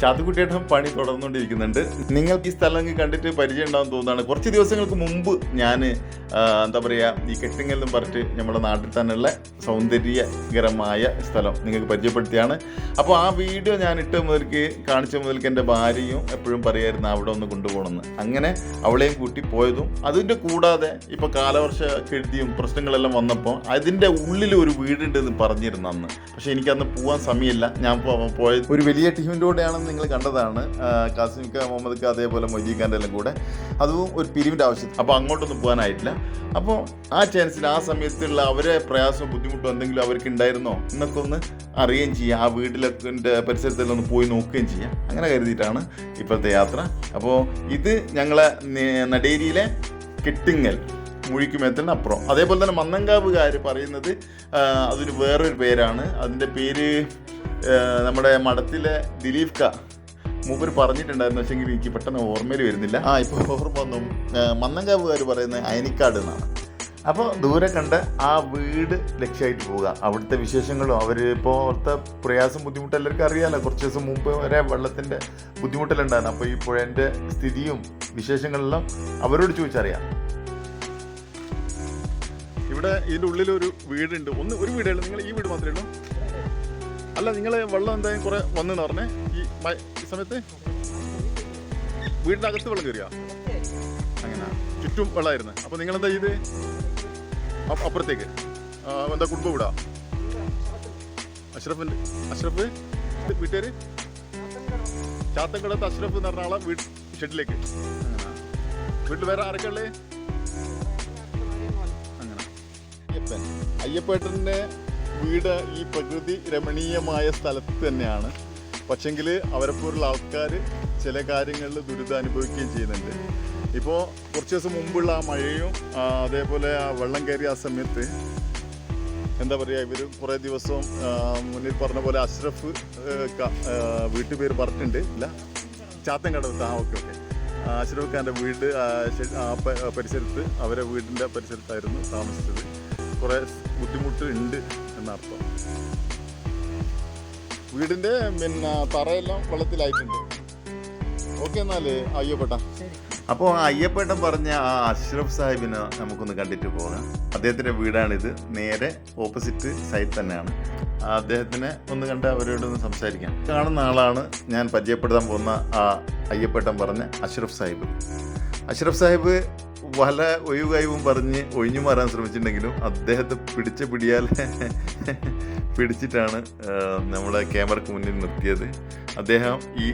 ചാത്തുക്കുട്ടിയേട്ടൻ പണി തുടർന്നുകൊണ്ടിരിക്കുന്നുണ്ട്. നിങ്ങൾക്ക് ഈ സ്ഥലം കണ്ടിട്ട് പരിചയം ഉണ്ടാവും തോന്നുന്നതാണ് കുറച്ച് ദിവസങ്ങൾക്ക് മുമ്പ് ഞാൻ എന്താ പറയുക ഈ കെട്ടിങ്ങെന്നും പറഞ്ഞിട്ട് നമ്മുടെ നാട്ടിൽ തന്നെയുള്ള സൗന്ദര്യകരമായ സ്ഥലം നിങ്ങൾക്ക് പരിചയപ്പെടുത്തിയാണ്. അപ്പോൾ ആ വീഡിയോ ഞാൻ ഇട്ട മുതൽക്ക് കാണിച്ച മുതൽക്ക് എന്റെ ഭാര്യയും എപ്പോഴും പറയായിരുന്നു അവിടെ ഒന്ന് കൊണ്ടുപോകണമെന്ന്. അങ്ങനെ അവളെയും കൂട്ടി പോയതും അതിന്റെ കൂടാതെ ഇപ്പോൾ കാലവർഷ കെടുതിയും പ്രശ്നങ്ങളെല്ലാം വന്നപ്പോൾ അതിന്റെ ഉള്ളിൽ ഒരു വീടുണ്ടെന്ന് പറഞ്ഞിരുന്നു അന്ന്. പക്ഷേ എനിക്കന്ന് പോകാൻ സമയമില്ല. ഞാൻ പോയത് ഒരു വലിയ ടീമിന്റെ കൂടെയാണെന്ന് നിങ്ങൾ കണ്ടതാണ് കാസിം കാസിമിക്ക മുഹമ്മദ് ഖാൻ അതേപോലെ മൊയ്തീഖാന്റെ എല്ലാം കൂടെ. അതും ഒരു പിരിവിന്റെ ആവശ്യം അപ്പോൾ അങ്ങോട്ടൊന്നും പോകാനായിട്ടില്ല. അപ്പോൾ ആ ചാൻസിൽ ആ സമയത്തുള്ള അവരെ പ്രയാസവും ബുദ്ധിമുട്ടും എന്തെങ്കിലും അവർക്ക് ഉണ്ടായിരുന്നോ? എന്നൊക്കെ ഒന്ന് അറിയുകയും ചെയ്യാം. ആ വീട്ടിലൊക്കെ പരിസരത്തെല്ലാം ഒന്ന് പോയി നോക്കുകയും ചെയ്യാം. അങ്ങനെ കരുതിയിട്ടാണ് ഇപ്പോഴത്തെ യാത്ര. അപ്പോൾ ഇത് ഞങ്ങളെ നടേരിയിലെ കെട്ടിങ്ങൽ മുഴിക്കുമേത്തിന് അപ്പുറം. അതേപോലെ തന്നെ മന്നങ്കാവുകാർ പറയുന്നത് അതൊരു വേറൊരു പേരാണ്. അതിന്റെ പേര് നമ്മുടെ മഠത്തിലെ ദിലീപ് ക മൂപ്പർ പറഞ്ഞിട്ടുണ്ടായിരുന്നു പക്ഷെങ്കിൽ എനിക്ക് പെട്ടെന്ന് ഓർമ്മയിൽ വരുന്നില്ല. ആ ഇപ്പോൾ ഓർമ്മ വന്നു. മന്നങ്കാവുകാർ പറയുന്നത് അയനിക്കാട് എന്നാണ്. അപ്പോൾ ദൂരെ കണ്ട് ആ വീട് ലക്ഷ്യമായിട്ട് പോവുക. അവിടുത്തെ വിശേഷങ്ങളും അവർ ഇപ്പോൾ അവിടുത്തെ പ്രയാസം ബുദ്ധിമുട്ട് എല്ലാവർക്കും അറിയാമല്ലോ കുറച്ച് ദിവസം മുമ്പ് വരെ വെള്ളത്തിന്റെ ബുദ്ധിമുട്ടിലുണ്ടായിരുന്നു അപ്പോൾ ഈ പുഴേന്റെ സ്ഥിതിയും വിശേഷങ്ങളെല്ലാം അവരോട് ചോദിച്ചറിയാം. ഇവിടെ ഇതിന്റെ ഉള്ളിലൊരു ഒരു വീടുണ്ട്. ഒന്ന് ഒരു വീടേ ഉള്ളൂ. നിങ്ങൾ ഈ വീട് മാത്രമേ ഉള്ളൂ. അല്ല നിങ്ങൾ വെള്ളം എന്തായാലും കുറെ വന്നെന്ന് പറഞ്ഞേ. ഈ ഈ സമയത്ത് അകത്ത് വെള്ളം കയറിയാ അങ്ങനെ. ചുറ്റും വെള്ളമായിരുന്നു അപ്പൊ നിങ്ങൾ എന്താ ചെയ്ത്? അപ്പ- അപ്പുറത്തേക്ക്. എന്താ കുടുംബം വിടാ അഷ്റഫിന്റെ അഷ്റഫ്? വീട്ടുകാര്? ചാത്തക്കടത്ത് അഷ്റഫ് എന്ന് പറഞ്ഞ ആളെ വീട് ഷെഡിലേക്ക്. വീട്ടിൽ വേറെ ആരൊക്കെ അങ്ങനെ. അയ്യപ്പൻ. അയ്യപ്പേട്ടന്റെ വീട് ഈ പ്രകൃതി രമണീയമായ സ്ഥലത്ത് തന്നെയാണ്. പക്ഷെങ്കിൽ അവരെപ്പോലുള്ള ആൾക്കാർ ചില കാര്യങ്ങളിൽ ദുരിതം അനുഭവിക്കുകയും ചെയ്യുന്നുണ്ട്. ഇപ്പോൾ കുറച്ച് ദിവസം മുമ്പുള്ള ആ മഴയും അതേപോലെ ആ വെള്ളം കയറിയ ആ സമയത്ത് എന്താ പറയുക ഇവർ കുറേ ദിവസവും ആ, മുന്നിൽ പറഞ്ഞ പോലെ അഷ്റഫ് വീട്ടുപേര് പറഞ്ഞിട്ടുണ്ട്. ഇല്ല ചാത്തൻകടവത്ത് ആ ഓക്കെ ഓക്കെ. അഷ്റഫ് ഖാന്റെ വീട് പരിസരത്ത് അവരെ വീടിന്റെ പരിസരത്തായിരുന്നു താമസിച്ചത്. കുറേ ബുദ്ധിമുട്ട് ഉണ്ട് എന്നർത്ഥം. വീടിന്റെ പിന്നെ തറയെല്ലാം വെള്ളത്തിലായിട്ടുണ്ട്. ഓക്കെ എന്നാൽ അയ്യപ്പെട്ട. അപ്പോൾ അയ്യപ്പേട്ടൻ പറഞ്ഞ ആ അഷ്റഫ് സാഹിബിനെ നമുക്കൊന്ന് കണ്ടിട്ട് പോകാം. അദ്ദേഹത്തിന്റെ വീടാണിത്. നേരെ ഓപ്പോസിറ്റ് സൈഡ് തന്നെയാണ്. ആ അദ്ദേഹത്തിനെ ഒന്ന് കണ്ട് അവരോടൊന്ന് സംസാരിക്കാം. കാണുന്ന ആളാണ് ഞാൻ പരിചയപ്പെടുത്താൻ പോകുന്ന ആ അയ്യപ്പേട്ടൻ പറഞ്ഞ അഷ്റഫ് സാഹിബ്. അഷ്റഫ് സാഹിബ് പല ഒഴിവായും പറഞ്ഞ് ഒഴിഞ്ഞു മാറാൻ ശ്രമിച്ചിട്ടുണ്ടെങ്കിലും അദ്ദേഹത്തെ പിടിച്ച പിടിയാൽ പിടിച്ചിട്ടാണ് നമ്മളെ ക്യാമറക്ക് മുന്നിൽ നിർത്തിയത്. അദ്ദേഹം ഈ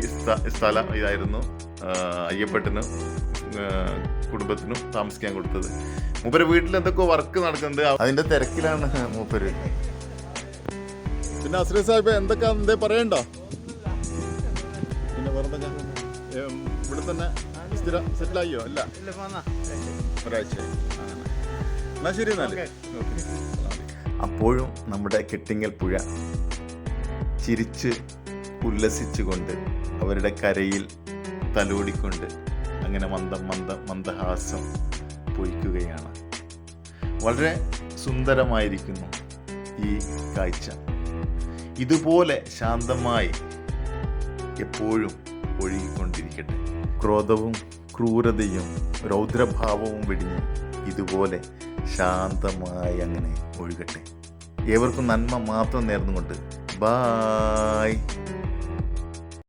സ്ഥല ഇതായിരുന്നു ആ, കുടുംബത്തിനും താമസിക്കാൻ കൊടുത്തത്. മൂപ്പര് വീട്ടിൽ എന്തൊക്കെ വർക്ക് നടക്കുന്നുണ്ട്. അതിന്റെ തിരക്കിലാണ് മൂപ്പര്. പിന്നെ അസ്രീ സാഹിബ് എന്തൊക്കെ എന്തേ പറയണ്ടോ? പിന്നെ വേറെ ഇവിടെ തന്നെ സ്ഥിര സെറ്റിലായോ? അല്ല. ഒരാഴ്ച എന്നാ ശരി എന്നാൽ. അപ്പോഴും നമ്മുടെ കെട്ടിങ്ങൽ പുഴ ചിരിച്ച് ഉല്ലസിച്ചുകൊണ്ട് അവരുടെ കരയിൽ തലോടിക്കൊണ്ട് അങ്ങനെ മന്ദം മന്ദം മന്ദഹാസം പൊയ്ക്കുകയാണ്. വളരെ സുന്ദരമായിരിക്കുന്നു ഈ കാഴ്ച. ഇതുപോലെ ശാന്തമായി എപ്പോഴും ഒഴുകിക്കൊണ്ടിരിക്കട്ടെ. ക്രോധവും ക്രൂരതയും രൗദ്രഭാവവും വെടിഞ്ഞ് ഇതുപോലെ ശാന്തമായി അങ്ങനെ ഒഴുകട്ടെ. ഏവർക്കും നന്മ മാത്രം നേർന്നുകൊണ്ട് ബായ്.